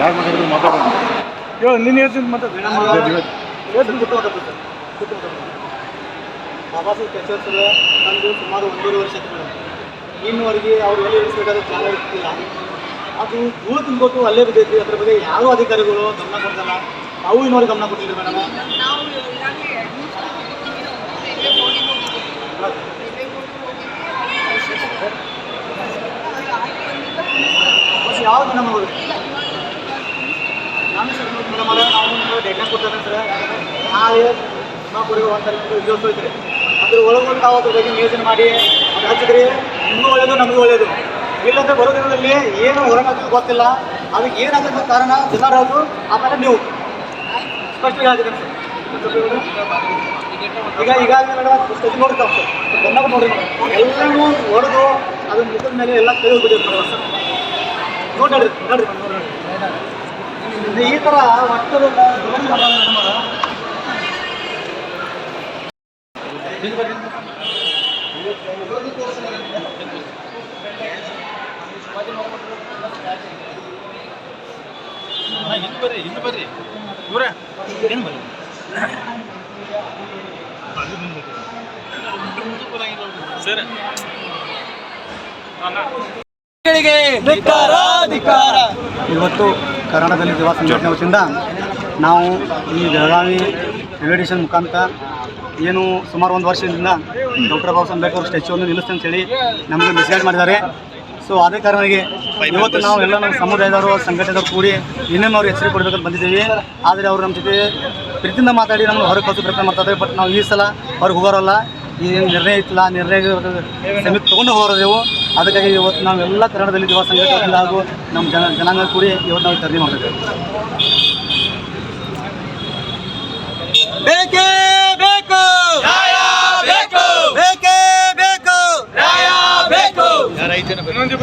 ಯಾರು ಮಾತಾಡಿದ್ರು ಮಾತಾಡೋಣ. ಹೇಳು ನೀನು ಹೇಳ್ತೀನಿ ಮಾತಾಡ ಬಾಬಾ ಸಾಹೇಬ್ ಕೆಚ್ಚರ್ ತಂದು ಸುಮಾರು ಒಂದೂವರೆ ವರ್ಷ ಇನ್ನುವರೆಗೆ ಅವರು ಎಲ್ಲಿ ಇಳಿಸ್ಬೇಕಾದ್ರೆ ಪ್ಲಾನ್ ಇರ್ತಿಲ್ಲ. ಅದು ಧೂಳು ತುಂಬಿಕೊಟ್ಟು ಅಲ್ಲೇ ಬಿದ್ದೈತಿ ಅದ್ರ ಬಗ್ಗೆ ಯಾರೂ ಅಧಿಕಾರಿಗಳು ಗಮನ ಕೊಡ್ತಲ್ಲ ನಾವು ಇನ್ನೂವರೆಗೆ ಗಮನ ಕೊಟ್ಟಿಲ್ಲ ಮೇಡಮ್. ನಾವು ಗಮನ ರೈಲ್ವೆ ಬೋರ್ಡಿಗೆ ಹೋಗಿದ್ದೀವಿ ರೈಲ್ವೆ ಬೋರ್ಡಿಗೆ ಹೋಗಿದ್ದೀವಿ ಬಸ್ ಯಾವಾಗ ಮೇಡಮ್ ಅವರು ನಾನು ಸರ್ ನಾವು ನಿಮ್ಗೆ ಡೇಟಾ ಕೊಡ್ತಾರೆ ಸರ್ ನಾಳೆ ನಮ್ಮ ಒಂದು ಅದ್ರ ಒಳಗೊಂಡು ನಾವು ಅದ್ರ ಬಗ್ಗೆ ಯೋಚನೆ ಮಾಡಿ ಅದು ಹಚ್ಚಿದ್ರಿ ನಿಮಗೂ ಒಳ್ಳೇದು, ನಮಗೂ ಒಳ್ಳೇದು. ಇಲ್ಲಂದ್ರೆ ಬರೋ ದಿನದಲ್ಲಿ ಏನು ಹೊರಗೆ ಗೊತ್ತಿಲ್ಲ. ಅದಕ್ಕೆ ಏನಾಗುತ್ತೆ ಕಾರಣ ಜನರದು ಆಮೇಲೆ ನೀವು. ಸ್ಪಷ್ಟವಾಗಿ ಹೇಳ್ತೀನಿ ಸರ್. ಈಗ ಈಗಾಗಲೇ ಮೇಡಮ್ ನೋಡ್ತಾವ ಸರ್. ಗಮನ ನೋಡಿ ಎಲ್ಲರೂ ಹೊಡೆದು ಅದನ್ನ ಮುಖದ ಮೇಲೆ ಎಲ್ಲ ಕೈ ಬಿಟ್ಟಿರ್ತಾರೆ ಸರ್. ನೋಡ್ರಿ ನೋಡ್ರಿ ನೋಡ್ರಿ. ಈ ತರ ಒಟ್ಟು ಹಿಂದೆ ಬರ್ರಿ ಇನ್ನು ಬರ್ರಿ ಇವ್ರೆ ಏನು ಬರ್ರಿ ಸರ್ ಇವತ್ತು ಕರ್ನಾಟಕದಲ್ಲಿ ಯುವ ಸಂಘಟನೆ ವತಿಯಿಂದ ನಾವು ಈ ಬೆಳಗಾವಿ ರೈಲ್ವೆ ಸ್ಟೇಷನ್ ಮುಖಾಂತರ ಏನು ಸುಮಾರು ಒಂದು ವರ್ಷದಿಂದ ಡಾಕ್ಟರ್ ಬಾಬಾ ಸಾಹೇಬ್ ಅಂಬೇಡ್ಕರ್ ಸ್ಟ್ಯಾಚ್ಯೂವನ್ನು ನಿಲ್ಲಿಸ್ತೆ ಅಂತ ಹೇಳಿ ನಮಗೆ ಮೆಸೇಜ್ ಮಾಡಿದ್ದಾರೆ. ಸೊ ಅದೇ ಕಾರಣಕ್ಕೆ ಇವತ್ತು ನಾವು ಎಲ್ಲ ನಮ್ಮ ಸಮುದಾಯದವರು ಸಂಘಟನೆದವರು ಕೂಡಿ ಇನ್ನೇನು ಅವ್ರು ಎಚ್ಚರಿಕೆ ಕೊಡಬೇಕಂತ ಬಂದಿದ್ದೀವಿ. ಆದರೆ ಅವರು ನಮ್ಮ ಜೊತೆ ಪ್ರೀತಿಯಿಂದ ಮಾತಾಡಿ ನಮ್ಮನ್ನು ಹೊರಗೆ ಕಳಿಸೋ ಪ್ರಯತ್ನ ಮಾಡ್ತಾರೆ ಬಟ್ ನಾವು ಈ ಸಲ ಹೊರಗೆ ಹೋಗೋರಲ್ಲ. ಏನು ನಿರ್ಣಯ ಇತ್ತಲ್ಲ ಆ ನಿರ್ಣಯ ಸಮಿತಿ ತೊಗೊಂಡು ಹೋಗೋದೇವು ಅದಕ್ಕಾಗಿ ಇವತ್ತು ನಾವು ಎಲ್ಲ ಕನ್ನಡದಲ್ಲಿ ಯುವ ಸಂಘಟನೆಯಿಂದ ಹಾಗೂ ನಮ್ಮ ಜನ ಜನಾಂಗ ಕೂಡಿ ಇವತ್ತು ನಾವು ಧರಣಿ ಮಾಡಬೇಕು. ಬೇಕೇ ಬೇಕು! ಬೇಕೇ! ಬೇಕು ಇನ್ನೊಂದು